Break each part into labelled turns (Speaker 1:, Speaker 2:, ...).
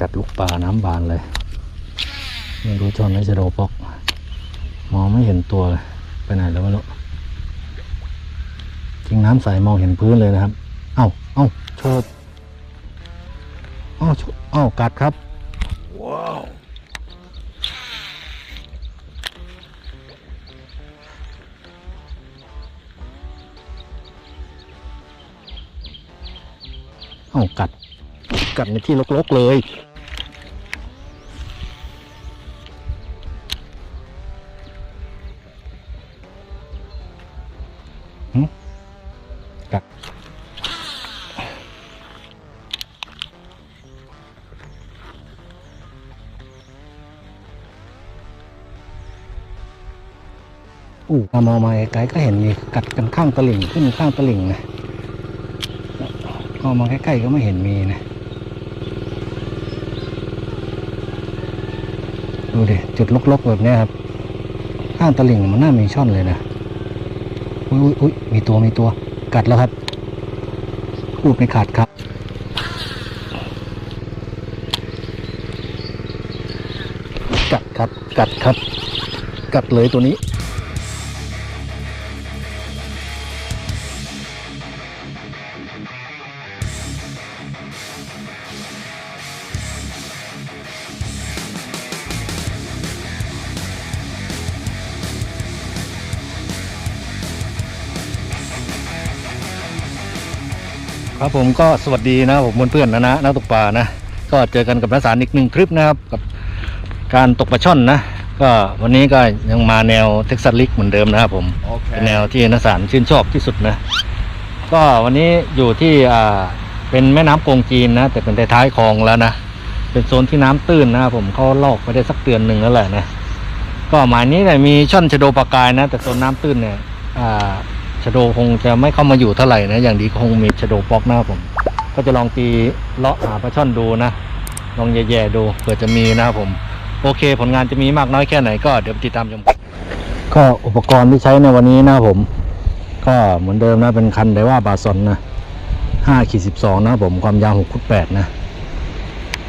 Speaker 1: กัดลูกปลาน้ำบานเลย ไม่รู้จอนไม่จะโดปอก มองไม่เห็นตัวเลยไปไหนแล้วไม่รู้จริงน้ำใสมองเห็นพื้นเลยนะครับ เอ้าเอ้าโชบเอ้าโชบเอ้ากัดครับเอ้ากัด กัดในที่รกๆเลย อู้มามองมาไกลๆก็เห็นมีกัดกันข้างตะลิ่งขึ้นข้างตะลิ่งนะมอมาใกล้ๆก็ไม่เห็นมีนะ ดูดิ จุดลกๆแบบนี้ครับ ข้างตะลิ่งมันน่ามีช่อนเลยนะ อุ้ยอุ้ยอุ้ยมีตัวมีตัว กัดแล้วครับพูดไม่ขาดครับ กัดครับ กัดครับ กัดเลยตัวนี้ ครับผมก็สวัสดีนะผมเพื่อนๆนะนะนักตกปลานะ ก็เจอกันกับนักสารอีกหนึ่งทริปนะครับกับการตกปลาช่อนนะ ก็วันนี้ก็ยังมาแนวเท็กซัสลิกเหมือนเดิมนะครับผมเป็นแนวที่นักสารชื่นชอบที่สุดนะ ก็วันนี้อยู่ที่อ่าเป็นแม่น้ำโกงจีนนะ แต่เป็นท้ายๆคลองแล้วนะเป็นโซนที่น้ำตื้นนะครับผมเขาลอกไปได้สักเดือนหนึ่งแล้วแหละนะก็หมายนี้เนี่ยมีช่อนชะโดปลากายนะ แต่โซนน้ำตื้นเนี่ยอ่า ชโดคงจะไม่เข้ามาอยู่เท่าไหร่นะ อย่างดีคงมีชโดป๊อกหน้าผม ก็จะลองตีเลาะหาปลาช่อนดูนะ ลองแย่ๆดูเผื่อจะมีนะครับผม โอเค ผลงานจะมีมากน้อยแค่ไหนก็เดี๋ยวติดตามชมก็อุปกรณ์ที่ใช้ในวันนี้นะผม ก็เหมือนเดิมนะเป็นคันไดว่าบาซอนนะ5ขีด12นะครับผมความยาว6ฟุต8นะ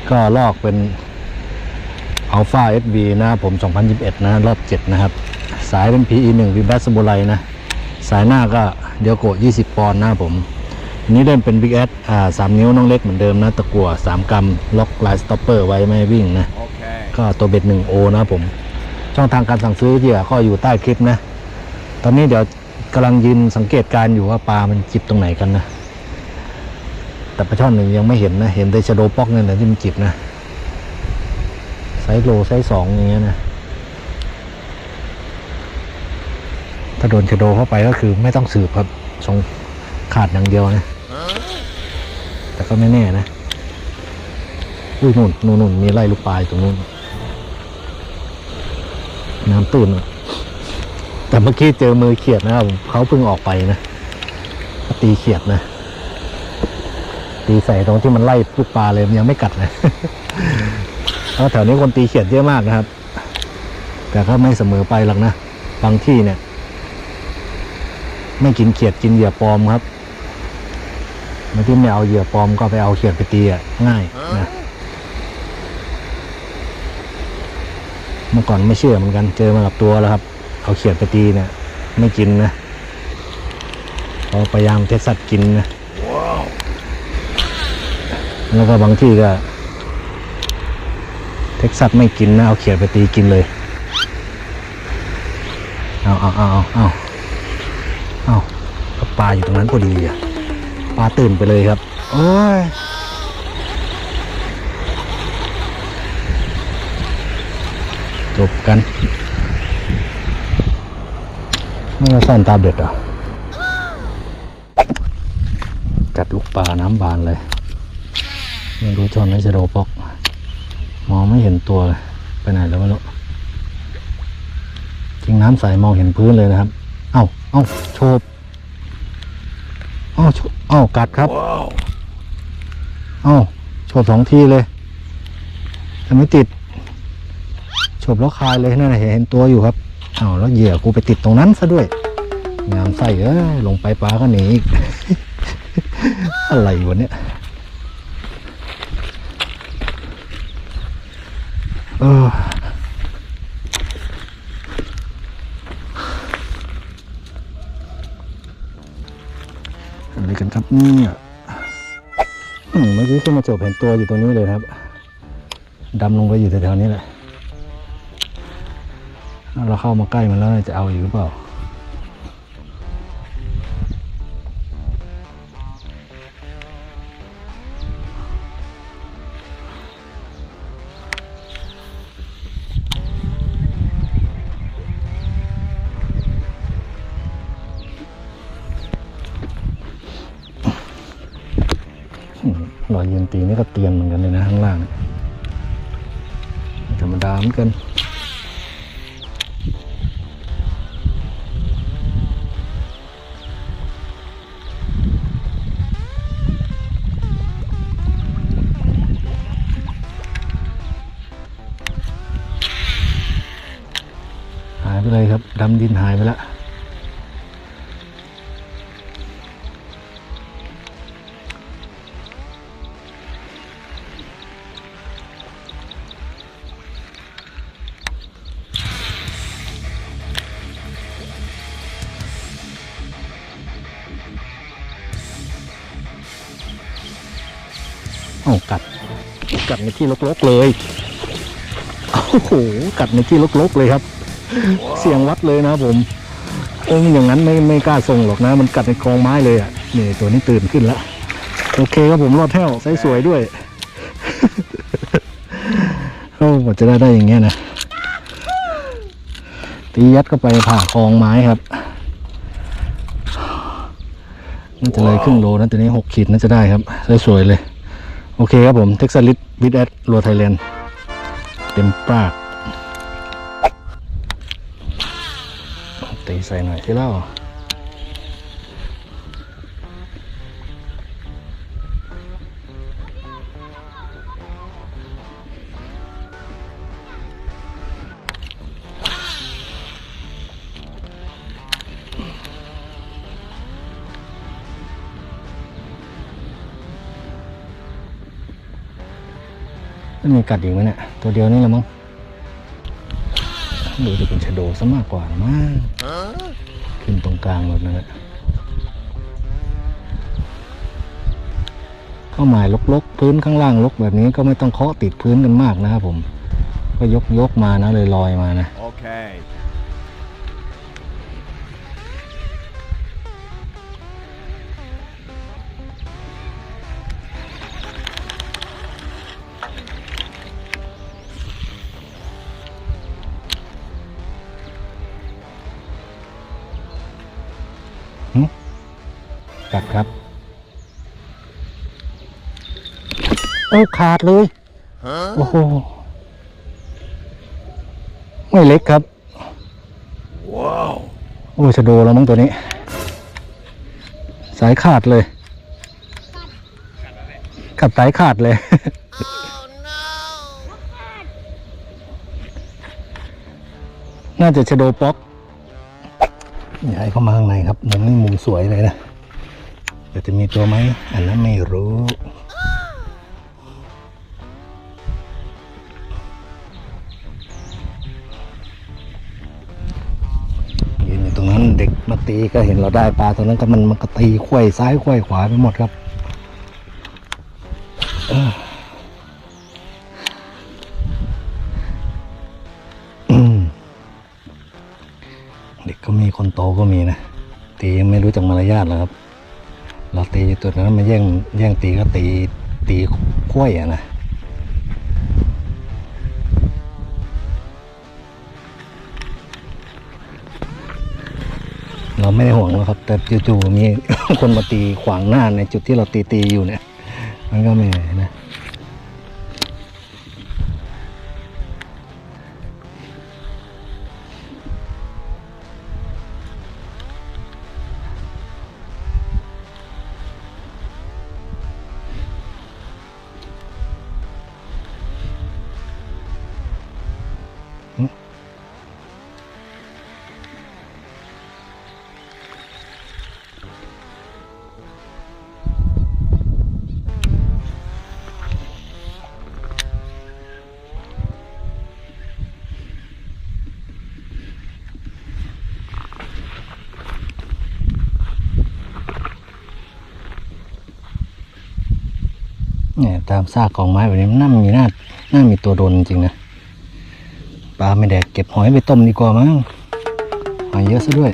Speaker 1: ก็ลอกเป็น Alpha SB นะครับผม 2021 นะรอบ 7 นะครับ สายเป็น PE 1 v b a s โบไลนะ สายหน้าก็เดียวโกะ20 ปอนด์นะครับผมอันนี้เล่นเป็น Big S อ่า3นิ้วน้องเล็กเหมือนเดิมนะ ตะกั่ว3กรัมล็อกลายสต็อปเปอร์ไว้ไม่ให้วิ่งนะ
Speaker 2: Okay.
Speaker 1: ก็ตัวเบ็ด1โอนะครับผม ช่องทางการสั่งซื้อที่ก็อยู่ใต้คลิปนะ ตอนนี้เดี๋ยวกำลังยืนสังเกตการณ์อยู่ว่าปลามันจิบตรงไหนกันนะ แต่ปลาช่อนหนึ่งยังไม่เห็นนะ เห็นแต่ชะโดป๊อกเนี่ยนะที่มันจิบนะไซส์โลไซส์สองอย่างเงี้ยนะ ถ้าโดนชะโดเข้าไปก็คือไม่ต้องสืบครับสองขาดอย่างเดียวนะ แต่ก็ไม่แน่นะ อุ้ยนู่นนู่นนู่นมีไล่ลูกปลายตรงนู้น น้ำตื้นแต่เมื่อกี้เจอมือเขียดนะครับเขาเพิ่งออกไปนะตีเขียดนะ ตีใส่ตรงที่มันไล่ลูกปลาเลยมันยังไม่กัดเลยเพราะแถวนี้คนตีเขียดเยอะมากนะครับ แต่ก็ไม่เสมอไปหรอกนะ บางที่เนี่ย ไม่กินเขียดกินเหยื่อปลอมครับบางที่ไม่เอาเหยื่อปลอมก็ไปเอาเขียดไปตีอะง่ายนะเมื่อก่อนไม่เชื่อเหมือนกันเจอมากับตัวแล้วครับเอาเขียดไปตีเนี่ยไม่กินนะพอพยายามเท็กซัสกินนะแล้วก็บางที่ก็ เท็กซัสไม่กินนะเอาเขียดไปตีกินเลย เอาเอาเอาเอา อาเอาก็ปลาอยู่ตรงนั้นพอดีอะปลาตื่นไปเลยครับ โอ้ยจบกันไม่มาซ่อนตาเบ็ดเหรอกัดลูกปลาน้ำบานเลยไม่รู้จอนไม่จะโดปอก มองไม่เห็นตัวเลยไปไหนแล้วไม่รู้จริงน้ำใสมองเห็นพื้นเลยนะครับ เอ้าเอ้าโชบเอ้าโชบเอ้ากัดครับ
Speaker 2: Whoa.
Speaker 1: เอ้าโชบสองทีเลยแต่ไม่ติดโฉบแล้วคายเลยนั่นนะเห็นตัวอยู่ครับอ้าวแล้วเหยื่อกูไปติดตรงนั้นซะด้วยงามไส้เอ้ยลงไปปลาก็หนีอีกอะไรวะเนี่ยเออ ครับเนี่ยอืมเมื่อกี้ขึ้นมาจบเห็นตัวอยู่ตรงนี้เลยครับดำลงไปอยู่แถวๆนี้แหละเราเข้ามาใกล้มันแล้วจะเอาอยู่หรือเปล่า รอยยืนตีนี่ก็เตียนเหมือนกันเลยนะข้างล่างธรรมดาเหมือนกันหายไปเลยครับดำดินหายไปแล้ว กัดในที่ลกๆเลยโอ้โหกัดในที่ลกๆเลยครับ เสียงวัดเลยนะผมโอ้ยอย่างนั้นไม่ไม่กล้าส่งหรอกนะ มันกัดในกองไม้เลยอะนี่ตัวนี้ตื่นขึ้นแล้วโอเคครับผมรอดแท้วไซส์สวยด้วยโอ้กว่าจะได้ได้อย่างเงี้ยนะตียัดเข้าไปผ่าคองไม้ครับน่าจะเลยครึ่งโลนะตัวนี้หกขีดน่าจะได้ครับสวยๆเลย โอเคครับผมเท็กซัสลิสวิดแอดรัวไทยแลนด์เต็มปากตีใส่หน่อยที่เล่า นมีกัดอีกไหมเนี่ยตัวเดียวนี่แหละมั้งดูจะเป็นชะโดซะมากกว่ามากขึ้นตรงกลางหมดนั่นแหละเข้าหมายลกๆ พื้นข้างล่างลกแบบนี้ก็ไม่ต้องเคาะติดพื้นกันมากนะครับผม ก็ยกยกๆมานะเลยลอยมานะ
Speaker 2: โอเค
Speaker 1: กัดครับโอ้ขาดเลย โอ้โห ไม่เล็กครับ
Speaker 2: ว้าว
Speaker 1: โอ้ชะโดแล้วมั้งตัวนี้ สายขาดเลย กัดสายขาดเลย น่าจะชะโดป๊อกย้ายเข้ามาข้างในครับมุมนี้มุมสวยเลยนะ แต่จะมีตัวไหมอันนั้นไม่รู้ยืนอยู่ตรงนั้นเด็กมาตีก็เห็นเราได้ปลาตรงนั้นก็มันมันก็ตีไขว้ซ้ายไขว้ขวาไปหมดครับเด็กก็มีคนโตก็มีนะตียังไม่รู้จักมารยาทแล้วครับ เราตีอยู่ตัวนั้นมาแย่งแย่งตีก็ตีตีกล้วยอะนะเราไม่ได้ห่วงหรอกครับ แต่จู่ๆมีคนมาตีขวางหน้าในจุดที่เราตีตีอยู่เนี่ย มันก็ไม่นะ เนี่ยตามซากของไม้แบบนี้มันน่ามีน่าน่ามีตัวโดนจริงๆนะปลาไม่แดกเก็บหอยไปต้มดีกว่ามั้งหอยเยอะซะด้วย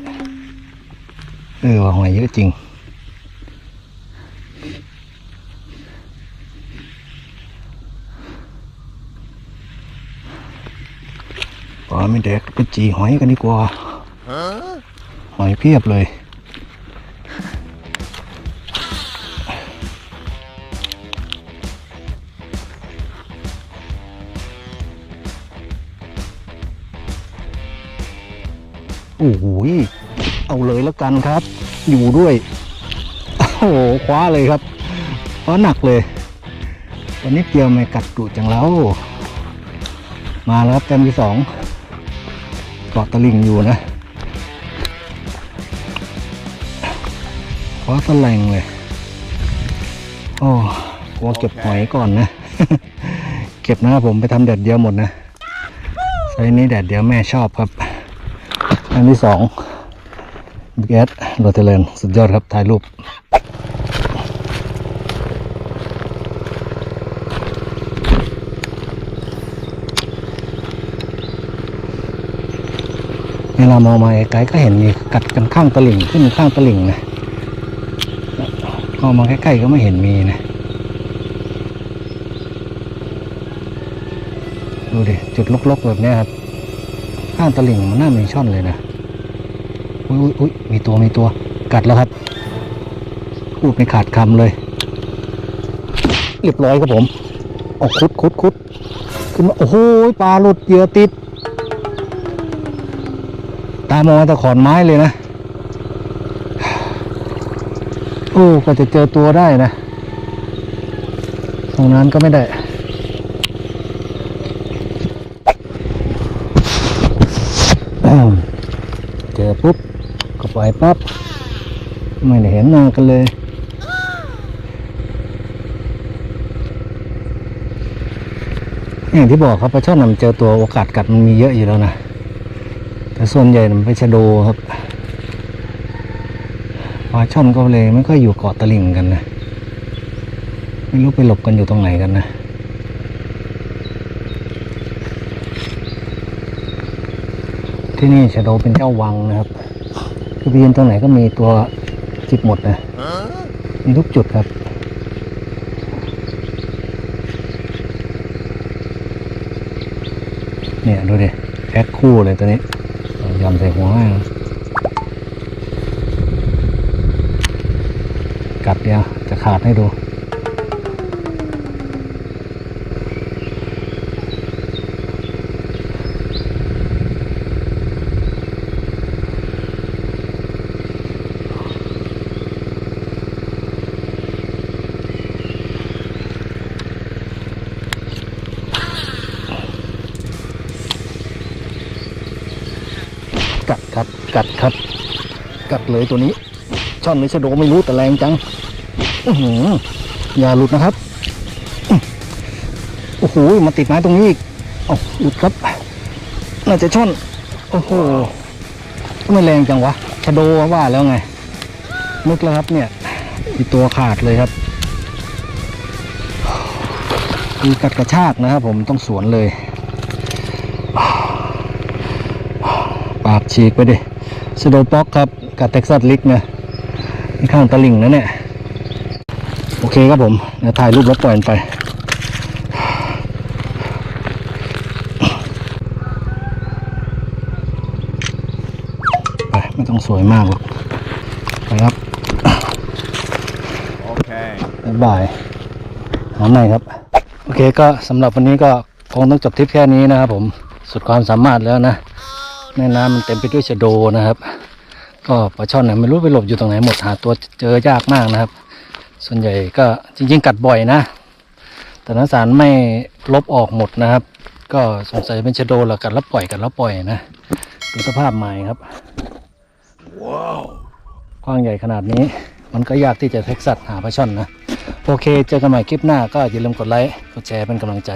Speaker 1: เออว่าหอยเยอะจริง ปลาไม่แดกไปจีหอยกันดีกว่าหอยเพียบเลย โอ้โหเอาเลยแล้วกันครับ อยู่ด้วย โอ้โหคว้าเลยครับคว้าหนักเลยตอนนี้เดียวไม่กัดดุจังแล้ว มาแล้วครับแต้มที่สองเกาะตะลิงอยู่นะคว้าตะแลงเลย โอ้กลัวเก็บหอยก่อนนะ เก็บนะครับผมไปทำแดดเดียวหมดนะไซนี้แดดเดียวแม่ชอบครับ อันที่สองบิ๊กแอดโรเทเลนสุดยอดครับ ถ่ายรูปเวลามองมาไกลก็เห็นมีกัดกันข้างตะลิ่งขึ้นข้างตะลิ่งนะก็มาใกล้ๆก็ไม่เห็นมีนะ ดูดิ จุดลกๆแบบนี้ครับ ข้างตะลิ่งมันน่ามีช่อนเลยนะ อุ้ยอุ้ยมีตัวมีตัว กัดแล้วครับ พูดไม่ขาดคำเลย เรียบร้อยครับผมออกคุดคุดคุดขึ้นมาโอ้โหปลาหลุดเหยื่อติด ตามองแต่ขอนไม้เลยนะโอ้ก็จะเจอตัวได้นะ ตรงนั้นก็ไม่ได้อ ก็ปล่อยปั๊บไม่ได้เห็นหน้ากันเลย อย่างที่บอกครับปลาช่อนน่ะมันเจอตัวโอกาสกัดมันมีเยอะอยู่แล้วนะแต่ส่วนใหญ่มันเป็นชะโดครับปลาช่อนก็เลยไม่ค่อยอยู่เกาะตลิ่งกันนะไม่รู้ไปหลบกันอยู่ตรงไหนกันนะที่นี่ชะโดเป็นเจ้าวังนะครับ คือไปยืนตรงไหนก็มีตัวจิบหมดนะมีทุกจุดครับเนี่ยดูดิแพ็คคู่เลยตัวนี้ยำใส่หัวให้นะกัดเดียวจะขาดให้ดู กัดครับ กัดครับ กัดเลยตัวนี้ ช่อนหรือชะโดไม่รู้แต่แรงจังอื้อหืออย่าหลุดนะครับโอ้โหมาติดไม้ตรงนี้อีกเอ้าหลุดครับ น่าจะช่อน โอ้โหทำไม่แรงจังวะชะโดว่าแล้วไงนึกแล้วครับเนี่ยมีตัวขาดเลยครับมีกัดกระชากนะครับผมต้องสวนเลย ปากฉีกไปดิ สโดป็อกครับกับเท็กซัสลิกนะนี่ข้างตะลิ่งนะเนี่ย โอเคครับผมเดี๋ยวถ่ายรูปแล้วปล่อยมันไปไป ไม่ต้องสวยมากหรอก ไปครับ
Speaker 2: Okay.
Speaker 1: บ๊ายบายหาใหม่ครับ โอเคก็สำหรับวันนี้ก็คงต้องจบทริปแค่นี้นะครับผม สุดความสามารถแล้วนะ แม่น้ำมันเต็มไปด้วยชะโดนะครับ ก็ปลาช่อนเนี่ยไม่รู้ไปหลบอยู่ตรงไหนหมดหาตัวเจอยากมากนะครับ ส่วนใหญ่ก็จริง ๆ กัดบ่อยนะ แต่นสารไม่ลบออกหมดนะครับ ก็สงสัยเป็นชะโดแหละกัดแล้วปล่อยกัดแล้วปล่อยนะ ดูสภาพไม้ครับ
Speaker 2: Wow.
Speaker 1: กว้างใหญ่ขนาดนี้ มันก็ยากที่จะเท็กซัสหาปลาช่อนนะ โอเค เจอกันใหม่คลิปหน้าก็อย่าลืมกดไลค์กดแชร์เป็นกำลังใจ